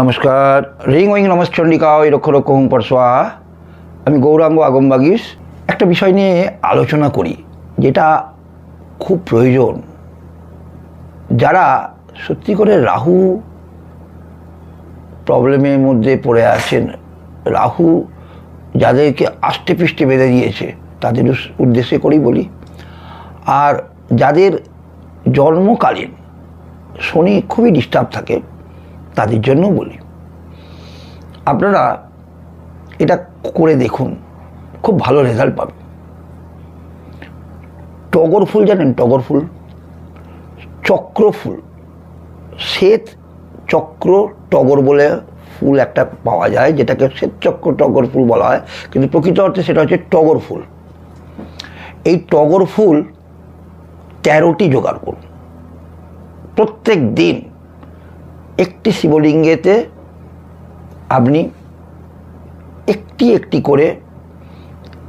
নমস্কার। রিং ওইং নমস্চণ্ডিকা ওই রক্ষ রক্ষ হুম পরশোয়া আমি গৌরাঙ্গ আগমবাগিস একটা বিষয় নিয়ে আলোচনা করি, যেটা খুব প্রয়োজন। যারা সত্যি করে রাহু প্রবলেমের মধ্যে পড়ে আছেন, রাহু যাদেরকে আষ্টে পৃষ্ঠে বেঁধে দিয়েছে, তাদের উদ্দেশ্যে করেই বলি। আর যাদের জন্মকালীন শনি খুবই ডিস্টার্ব থাকে তাদের জন্য বলি। আপনারা এটা করে দেখুন, খুব ভালো রেজাল্ট পাবেন। টগর ফুল, জানেন টগর ফুল? চক্র ফুল। শ্বেত চক্র টগর বলে ফুল একটা পাওয়া যায়, যেটাকে শ্বেত চক্র টগর ফুল বলা হয়। কিন্তু প্রকৃত অর্থে সেটা হচ্ছে টগর ফুল। এই টগর ফুল তেরোটি জোগাড় করুন। প্রত্যেক দিন একটি শিবলিঙ্গেতে আপনি একটি একটি করে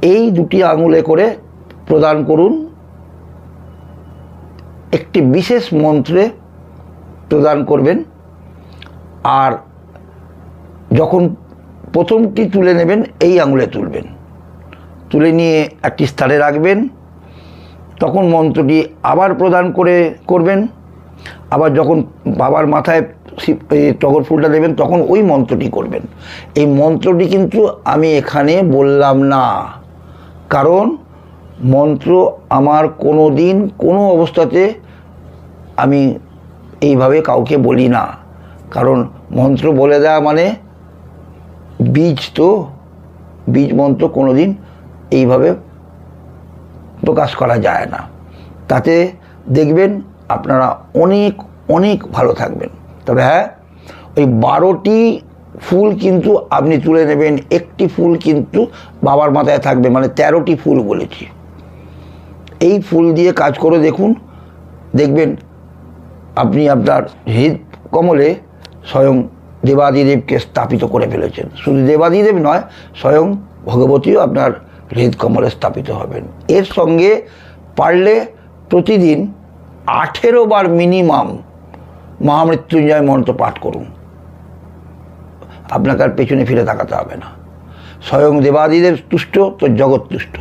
এই দুটি আঙুলে করে প্রদান করুন। একটি বিশেষ মন্ত্রে প্রদান করবেন। আর যখন প্রথমটি তুলে নেবেন, এই আঙুলে তুলবেন। তুলে নিয়ে একটি স্থানে রাখবেন। তখন মন্ত্রটি আবার প্রদান করে করবেন। আবার যখন বাবার মাথায় শিব- টগর ফুলটা দেবেন, তখন ওই মন্ত্রটি করবেন। এই মন্ত্রটি কিন্তু আমি এখানে বললাম না। কারণ মন্ত্র আমার কোনো দিন কোনো অবস্থাতে আমি এইভাবে কাউকে বলি না। কারণ মন্ত্র বলে দেওয়া মানে বীজ তো, বীজ মন্ত্র কোনো দিন এইভাবে প্রকাশ করা যায় না। তাতে দেখবেন আপনারা অনেক অনেক ভালো থাকবেন। তবে হ্যাঁ ওই বারোটি ফুল কিন্তু আপনি তুলে নেবেন, একটি ফুল কিন্তু বাবার মাথায় থাকবে মানে তেরোটি ফুল বলেছি। এই ফুল দিয়ে কাজ করে দেখুন, দেখবেন আপনি আপনার হৃদ কমলে স্বয়ং দেবাদিদেবকে স্থাপিত করে ফেলেছেন। শুধু দেবাদিদেব নয়, স্বয়ং ভগবতীও আপনার হৃদ কমলে স্থাপিত হবেন। এর সঙ্গে পারলে প্রতিদিন আঠেরো বার মিনিমাম মহামৃত্যুঞ্জয় মন্ত্র পাঠ করুন। আপনাকে আর পেছনে ফিরে তাকাতে হবে না। স্বয়ং দেবাদিদেব তুষ্ট, তো জগৎ তুষ্ট।